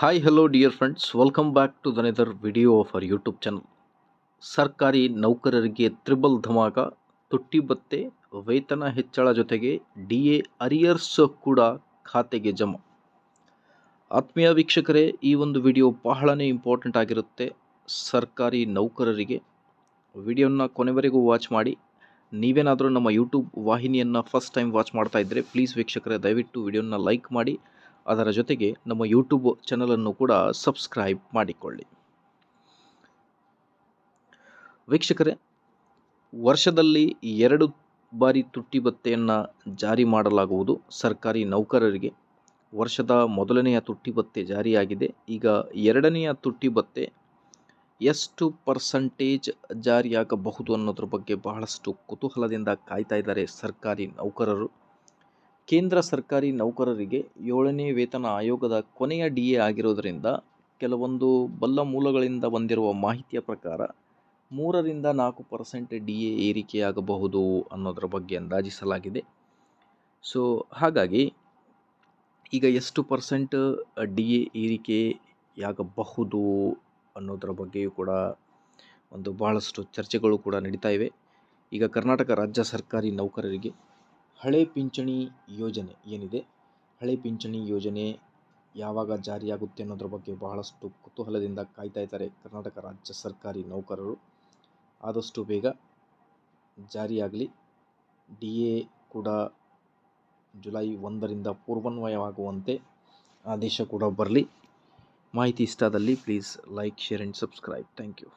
Hi hello dear friends welcome back to another video of our YouTube channel ಸರ್ಕಾರಿ ನೌಕರರಿಗೆ triple dhamaka, ತುಟ್ಟಿ ಭತ್ತೆ ವೇತನ ಹೆಚ್ಚಳ ಜೊತೆಗೆ ಡಿ ಎ ಅರಿಯರ್ಸ್ ಕೂಡ ಖಾತೆಗೆ ಜಮಾ. ಆತ್ಮೀಯ ವೀಕ್ಷಕರೇ, ಈ ಒಂದು ವಿಡಿಯೋ ಬಹಳನೇ ಇಂಪಾರ್ಟೆಂಟ್ ಆಗಿರುತ್ತೆ ಸರ್ಕಾರಿ ನೌಕರರಿಗೆ. ವಿಡಿಯೋನ ಕೊನೆವರೆಗೂ ವಾಚ್ ಮಾಡಿ. ನೀವೇನಾದರೂ ನಮ್ಮ ಯೂಟ್ಯೂಬ್ ವಾಹಿನಿಯನ್ನು ಫಸ್ಟ್ ಟೈಮ್ ವಾಚ್ ಮಾಡ್ತಾ ಇದ್ದರೆ ಪ್ಲೀಸ್ ವೀಕ್ಷಕರೇ, ದಯವಿಟ್ಟು ವಿಡಿಯೋನ ಲೈಕ್ ಮಾಡಿ. ಅದರ ಜೊತೆಗೆ ನಮ್ಮ ಯೂಟ್ಯೂಬ್ ಚಾನಲನ್ನು ಕೂಡ ಸಬ್ಸ್ಕ್ರೈಬ್ ಮಾಡಿಕೊಳ್ಳಿ. ವೀಕ್ಷಕರೇ, ವರ್ಷದಲ್ಲಿ ಎರಡು ಬಾರಿ ತುಟ್ಟಿ ಭತ್ತೆಯನ್ನು ಜಾರಿ ಮಾಡಲಾಗುವುದು ಸರ್ಕಾರಿ ನೌಕರರಿಗೆ. ವರ್ಷದ ಮೊದಲನೆಯ ತುಟ್ಟಿ ಭತ್ತೆ ಜಾರಿಯಾಗಿದೆ. ಈಗ ಎರಡನೆಯ ತುಟ್ಟಿ ಭತ್ತೆ ಎಷ್ಟು ಪರ್ಸಂಟೇಜ್ ಜಾರಿಯಾಗಬಹುದು ಅನ್ನೋದ್ರ ಬಗ್ಗೆ ಬಹಳಷ್ಟು ಕುತೂಹಲದಿಂದ ಕಾಯ್ತಾ ಇದ್ದಾರೆ ಸರ್ಕಾರಿ ನೌಕರರು. ಕೇಂದ್ರ ಸರ್ಕಾರಿ ನೌಕರರಿಗೆ ಏಳನೇ ವೇತನ ಆಯೋಗದ ಕೊನೆಯ ಡಿಎ ಆಗಿರೋದರಿಂದ ಕೆಲವೊಂದು ಬಲ್ಲ ಮೂಲಗಳಿಂದ ಬಂದಿರುವ ಮಾಹಿತಿಯ ಪ್ರಕಾರ ಮೂರರಿಂದ ನಾಲ್ಕು ಪರ್ಸೆಂಟ್ ಡಿ ಎ ಏರಿಕೆಯಾಗಬಹುದು ಅನ್ನೋದರ ಬಗ್ಗೆ ಅಂದಾಜಿಸಲಾಗಿದೆ. ಸೊ ಹಾಗಾಗಿ ಈಗ ಎಷ್ಟು ಪರ್ಸೆಂಟ್ ಡಿ ಎ ಏರಿಕೆಯಾಗಬಹುದು ಅನ್ನೋದರ ಬಗ್ಗೆಯೂ ಕೂಡ ಒಂದು ಬಹಳಷ್ಟು ಚರ್ಚೆಗಳು ಕೂಡ ನಡೀತಾ ಇವೆ. ಈಗ ಕರ್ನಾಟಕ ರಾಜ್ಯ ಸರ್ಕಾರಿ ನೌಕರರಿಗೆ ಹಳೆ ಪಿಂಚಣಿ ಯೋಜನೆ ಏನಿದೆ? ಹಳೆ ಪಿಂಚಣಿ ಯೋಜನೆ ಯಾವಾಗ ಜಾರಿಯಾಗುತ್ತೆ ಅನ್ನೋದ್ರ ಬಗ್ಗೆ ಬಹಳಷ್ಟು ಕುತೂಹಲದಿಂದ ಕಾಯ್ತಾ ಇದ್ದಾರೆ ಕರ್ನಾಟಕ ರಾಜ್ಯ ಸರ್ಕಾರಿ ನೌಕರರು. ಆದಷ್ಟು ಬೇಗ ಜಾರಿಯಾಗಲಿ. ಡಿ ಎ ಕೂಡ ಜುಲೈ ಒಂದರಿಂದ ಪೂರ್ವನ್ವಯವಾಗುವಂತೆ ಆದೇಶ ಕೂಡ ಬರಲಿ. ಮಾಹಿತಿ ಇಷ್ಟಾದಲ್ಲಿ please like, share and subscribe. Thank you.